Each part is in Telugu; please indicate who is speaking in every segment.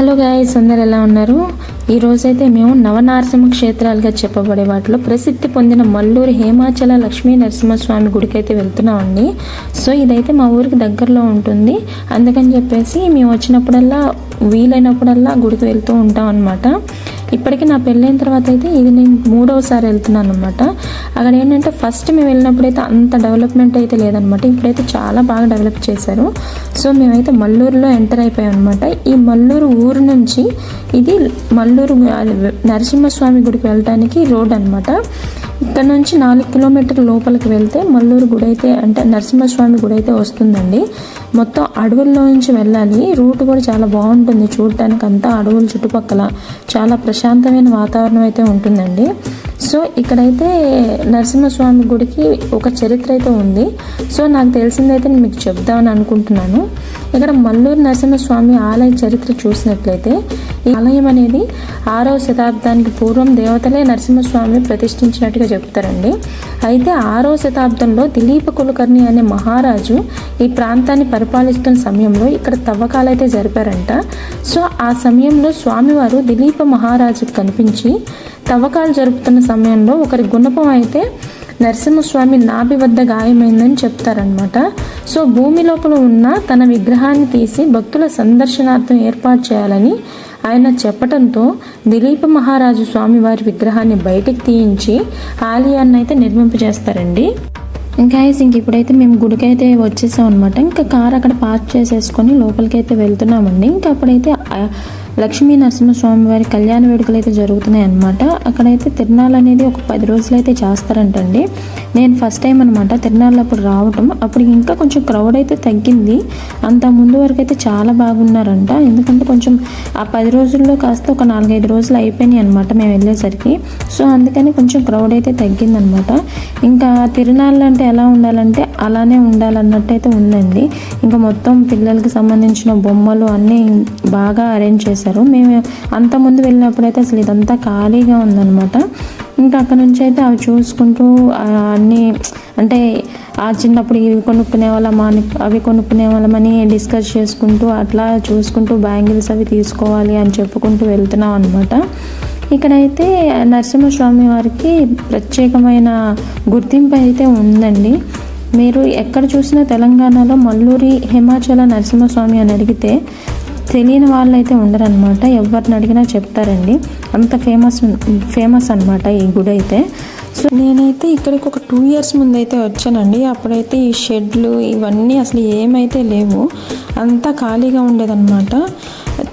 Speaker 1: హలో గాయస్ అందరు ఎలా ఉన్నారు? ఈరోజైతే మేము నవనారసింహ క్షేత్రాలుగా చెప్పబడే వాటిలో ప్రసిద్ధి పొందిన మల్లూరు హేమాచల లక్ష్మీ నరసింహస్వామి గుడికి అయితే వెళ్తున్నామండి. సో ఇదైతే మా ఊరికి దగ్గరలో ఉంటుంది. అందుకని చెప్పేసి మేము వచ్చినప్పుడల్లా వీలైనప్పుడల్లా గుడికి వెళ్తూ ఉంటాం అనమాట ఇప్పటికీ నా పెళ్ళైన తర్వాత అయితే ఇది నేను మూడవసారి వెళ్తున్నాను అనమాట అక్కడ ఏంటంటే ఫస్ట్ మేము వెళ్ళినప్పుడు అయితే అంత డెవలప్మెంట్ అయితే లేదనమాట ఇప్పుడైతే చాలా బాగా డెవలప్ చేశారు. సో మేమైతే మల్లూరులో ఎంటర్ అయిపోయాం అనమాట ఈ మల్లూరు ఊరు నుంచి ఇది మల్లూరు నరసింహస్వామి గుడికి వెళ్ళడానికి రోడ్ అనమాట ఇక్కడ నుంచి నాలుగు కిలోమీటర్ లోపలికి వెళ్తే మల్లూరు గుడి అయితే అంటే నరసింహస్వామి గుడి అయితే వస్తుందండి. మొత్తం అడవుల్లో నుంచి వెళ్ళాలి. రూట్ కూడా చాలా బాగుంటుంది చూడటానికి అంతా అడవుల చుట్టుపక్కల. చాలా ప్రశాంతమైన వాతావరణం అయితే ఉంటుందండి. సో ఇక్కడైతే నరసింహస్వామి గుడికి ఒక చరిత్ర అయితే ఉంది. సో నాకు తెలిసిందైతే నేను మీకు చెప్దామని అనుకుంటున్నాను. ఇక్కడ మల్లూరు నరసింహస్వామి ఆలయ చరిత్ర చూసినట్లయితే ఈ ఆలయం అనేది ఆరవ శతాబ్దానికి పూర్వం దేవతలే నరసింహస్వామి ప్రతిష్ఠించినట్టుగా చెప్తారండి. అయితే ఆరవ శతాబ్దంలో దిలీప కులకర్ణి అనే మహారాజు ఈ ప్రాంతాన్ని పరిపాలిస్తున్న సమయంలో ఇక్కడ తవ్వకాలు అయితే జరిపారంట. సో ఆ సమయంలో స్వామివారు దిలీప మహారాజుకు కనిపించి తవ్వకాలు జరుపుతున్న సమయంలో ఒకరి గుణపం అయితే నరసింహస్వామి నాభి వద్ద గాయమైందని చెప్తారనమాట సో భూమి లోపల ఉన్న తన విగ్రహాన్ని తీసి భక్తుల సందర్శనార్థం ఏర్పాటు చేయాలని ఆయన చెప్పటంతో దిలీప మహారాజు స్వామివారి విగ్రహాన్ని బయటికి తీయించి ఆలయాన్ని అయితే నిర్మింపజేస్తారండి ఇంకా ఇంక ఇప్పుడైతే మేము గుడికి అయితే వచ్చేసాం అనమాట ఇంకా కార్ అక్కడ పార్క్ చేసేసుకొని లోపలికి అయితే వెళ్తున్నామండి. ఇంకా అప్పుడైతే లక్ష్మీ నరసింహస్వామి వారి కళ్యాణ వేడుకలు అయితే జరుగుతున్నాయి అనమాట అక్కడైతే తిరునాళ్ళు అనేది ఒక పది రోజులు అయితే చేస్తారంటండి. నేను ఫస్ట్ టైం అనమాట తిరునాళ్ళు అప్పుడు రావటం. అప్పుడు ఇంకా కొంచెం క్రౌడ్ అయితే తగ్గింది. అంత ముందు వరకు అయితే చాలా బాగున్నారంట. ఎందుకంటే కొంచెం ఆ పది రోజుల్లో కాస్త ఒక నాలుగైదు రోజులు అయిపోయినాయి అనమాట మేము వెళ్ళేసరికి. సో అందుకని కొంచెం క్రౌడ్ అయితే తగ్గిందనమాట ఇంకా తిరునాళ్ళు అంటే ఎలా ఉండాలంటే అలానే ఉండాలన్నట్టు అయితే ఉందండి. ఇంకా మొత్తం పిల్లలకి సంబంధించిన బొమ్మలు అన్నీ బాగా అరేంజ్ చేసి చేశారు. మేము అంత ముందు వెళ్ళినప్పుడైతే అసలు ఇదంతా ఖాళీగా ఉందన్నమాట. ఇంకా అక్కడ నుంచి అయితే అవి చూసుకుంటూ అన్నీ అంటే ఆ చిన్నప్పుడు ఇవి కొనుక్కునే వాళ్ళం అవి కొనుక్కునే వాళ్ళమని డిస్కస్ చేసుకుంటూ అట్లా చూసుకుంటూ బ్యాంగిల్స్ అవి తీసుకోవాలి అని చెప్పుకుంటూ వెళ్తున్నాం అనమాట ఇక్కడైతే నరసింహస్వామి వారికి ప్రత్యేకమైన గుర్తింపు అయితే ఉందండి. మీరు ఎక్కడ చూసినా తెలంగాణలో మల్లూరి హిమాచల నరసింహస్వామి అని అడిగితే తెలియని వాళ్ళు అయితే ఉండరనమాట ఎవరిని అడిగినా చెప్తారండి. అంత ఫేమస్ ఫేమస్ అనమాట ఈ గుడి అయితే సో నేనైతే ఇక్కడికి ఒక టూ ఇయర్స్ ముందు అయితే వచ్చానండి. అప్పుడైతే ఈ షెడ్లు ఇవన్నీ అసలు ఏమైతే లేవు. అంతా ఖాళీగా ఉండేదన్నమాట.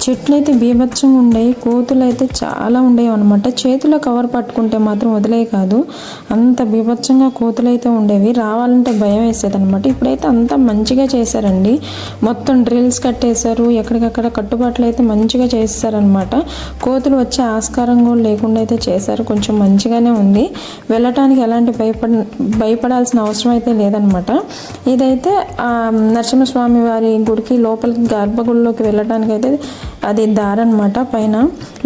Speaker 1: చెట్లు అయితే బీభత్సంగా ఉండేవి కోతులు అయితే చాలా ఉండేవి అనమాట చేతిలో కవర్ పట్టుకుంటే మాత్రం వదిలే కాదు. అంత బీభత్సంగా కోతులు అయితే ఉండేవి. రావాలంటే భయం వేసేది అనమాట ఇప్పుడైతే అంతా మంచిగా చేశారండి. మొత్తం డ్రిల్స్ కట్టేశారు. ఎక్కడికక్కడ కట్టుబాట్లు అయితే మంచిగా చేస్తారనమాట కోతులు వచ్చే ఆస్కారం కూడా లేకుండా అయితే చేశారు. కొంచెం మంచిగానే ఉంది. వెళ్ళటానికి ఎలాంటి భయపడ భయపడాల్సిన అవసరం అయితే లేదనమాట. ఇదైతే నరసింహస్వామి వారి గుడికి లోపలికి గర్భగుడిలోకి వెళ్ళటానికి అయితే అది దారి అనమాట పైన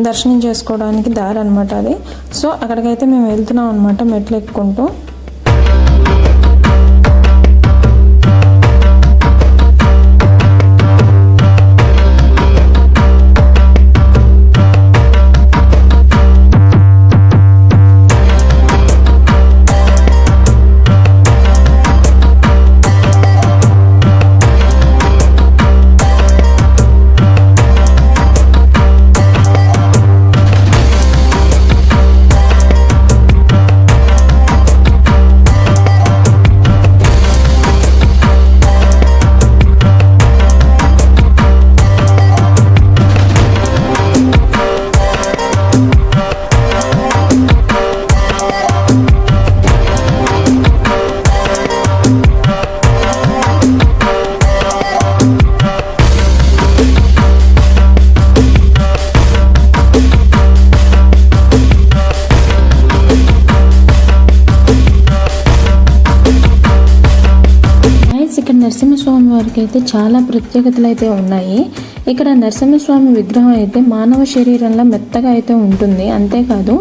Speaker 1: దర్శనం చేసుకోవడానికి దారి అనమాట అది. సో అక్కడికైతే మేము వెళ్తున్నాం అనమాట మెట్లు ఎక్కుకుంటూ. వారికి అయితే చాలా ప్రత్యేకతలు అయితే ఉన్నాయి. ఇక్కడ నరసింహస్వామి విగ్రహం అయితే మానవ శరీరంలో మెత్తగా అయితే ఉంటుంది. అంతేకాదు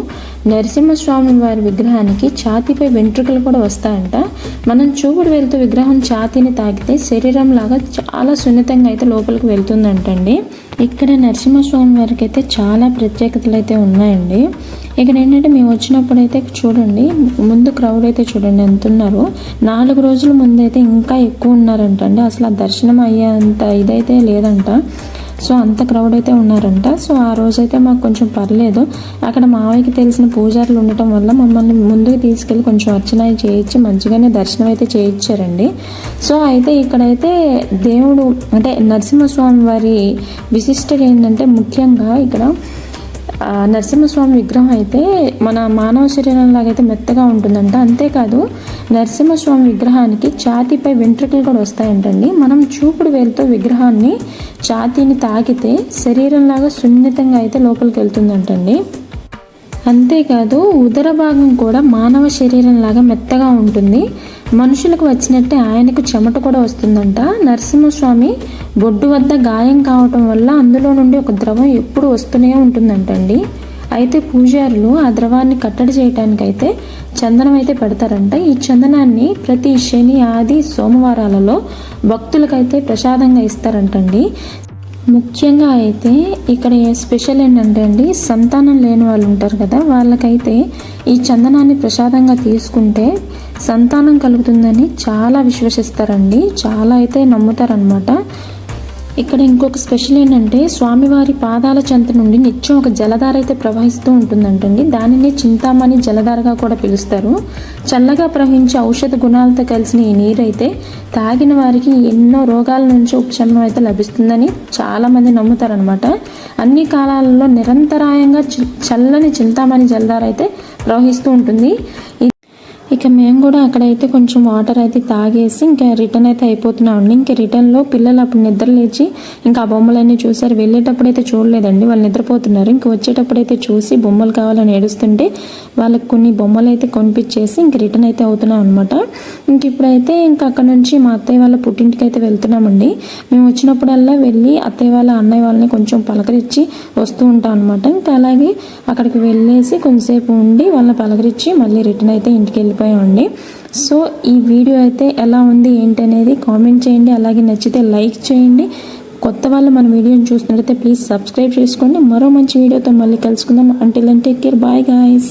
Speaker 1: నరసింహస్వామి వారి విగ్రహానికి ఛాతీపై వెంట్రుకలు కూడా వస్తాయంట. మనం చూపుడు వెళ్తూ విగ్రహం ఛాతీని తాకితే శరీరం లాగా చాలా సున్నితంగా అయితే లోపలికి వెళ్తుందంటండి. ఇక్కడ నరసింహస్వామి వారికి అయితే చాలా ప్రత్యేకతలు అయితే ఉన్నాయండి. ఇక్కడ ఏంటంటే మేము వచ్చినప్పుడు అయితే చూడండి ముందు క్రౌడ్ అయితే చూడండి ఎంత ఉన్నారు నాలుగు రోజుల ముందు అయితే ఇంకా ఎక్కువ ఉన్నారంట అండి అసలు ఆ దర్శనం అయ్యేంత ఇదైతే లేదంట. సో అంత క్రౌడ్ అయితే ఉన్నారంట. సో ఆ రోజైతే మాకు కొంచెం పర్లేదు. అక్కడ మావయ్యకి తెలిసిన పూజారులు ఉండటం వల్ల మమ్మల్ని ముందుకు తీసుకెళ్ళి కొంచెం అర్చన చేయించి మంచిగానే దర్శనం అయితే చేయించారండి. సో అయితే ఇక్కడైతే దేవుడు అంటే నరసింహస్వామి వారి విశిష్టత ఏంటంటే ముఖ్యంగా ఇక్కడ నరసింహస్వామి విగ్రహం అయితే మన మానవ శరీరం లాగైతే మెత్తగా ఉంటుందంట. అంతేకాదు నరసింహస్వామి విగ్రహానికి ఛాతీపై వెంట్రుకలు కూడా వస్తాయంటండి. మనం చూపుడు వేలుతో విగ్రహాన్ని ఛాతీని తాకితే శరీరంలాగా సున్నితంగా అయితే లోపలికి వెళ్తుందంటండి. అంతేకాదు ఉదర భాగం కూడా మానవ శరీరం లాగా మెత్తగా ఉంటుంది. మనుషులకు వచ్చినట్టే ఆయనకు చెమట కూడా వస్తుందంట. నరసింహస్వామి బొడ్డు వద్ద గాయం కావటం వల్ల అందులో నుండి ఒక ద్రవం ఎప్పుడు వస్తూనే ఉంటుందంటండి. అయితే పూజారులు ఆ ద్రవాన్ని కట్టడి చేయటానికైతే చందనం అయితే పెడతారంట. ఈ చందనాన్ని ప్రతి శని ఆది సోమవారాలలో భక్తులకైతే ప్రసాదంగా ఇస్తారంటండి. ముఖ్యంగా అయితే ఇక్కడ స్పెషల్ ఏంటంటే అండి సంతానం లేని వాళ్ళు ఉంటారు కదా వాళ్ళకైతే ఈ చందనాన్ని ప్రసాదంగా తీసుకుంటే సంతానం కలుగుతుందని చాలా విశ్వసిస్తారండి. చాలా అయితే నమ్ముతారనమాట ఇక్కడ ఇంకొక స్పెషల్ ఏంటంటే స్వామివారి పాదాల చెంత నుండి నిత్యం ఒక జలధార అయితే ప్రవహిస్తూ ఉంటుందంటండి. దానిని చింతామణి జలధారగా కూడా పిలుస్తారు. చల్లగా ప్రవహించే ఔషధ గుణాలతో కలిసిన ఈ నీరు అయితే తాగిన వారికి ఎన్నో రోగాల నుంచి ఉపశమనం అయితే లభిస్తుందని చాలామంది నమ్ముతారనమాట అన్ని కాలాలలో నిరంతరాయంగా చల్లని చింతామణి జలధార అయితే ప్రవహిస్తూ ఉంటుంది. ఈ ఇక మేము కూడా అక్కడైతే కొంచెం వాటర్ అయితే తాగేసి ఇంకా రిటర్న్ అయితే అయిపోతున్నామండి ఇంకా రిటర్న్లో పిల్లలు అప్పుడు నిద్ర లేచి ఇంకా ఆ బొమ్మలన్నీ చూసారు. వెళ్ళేటప్పుడు అయితే చూడలేదండి. వాళ్ళు నిద్రపోతున్నారు. ఇంకా వచ్చేటప్పుడు అయితే చూసి బొమ్మలు కావాలని ఏడుస్తుంటే వాళ్ళకి కొన్ని బొమ్మలు అయితే కొనిపించేసి ఇంక రిటర్న్ అయితే అవుతున్నాం అనమాట ఇంక ఇప్పుడైతే ఇంకా అక్కడ నుంచి మా అత్తయ్య వాళ్ళ పుట్టింటికి అయితే వెళ్తున్నామండి. మేము వచ్చినప్పుడల్లా వెళ్ళి అత్తయ్య వాళ్ళ అన్నయ్య వాళ్ళని కొంచెం పలకరించి వస్తూ ఉంటాం అనమాట ఇంకా అలాగే అక్కడికి వెళ్ళేసి కొంతసేపు ఉండి వాళ్ళని పలకరించి మళ్ళీ రిటర్న్ అయితే ఇంటికి వెళ్ళిపోయామండి సో ఈ వీడియో అయితే ఎలా ఉంది ఏంటి అనేది కామెంట్ చేయండి అలాగే నచ్చితే లైక్ చేయండి. కొత్త వాళ్ళు మన వీడియోని చూసినట్లయితే ప్లీజ్ సబ్స్క్రైబ్ చేసుకోండి. మరో మంచి వీడియోతో మళ్ళీ కలుసుకుందాం. అంటే టేక్ కేర్ బాయ్ గాయస్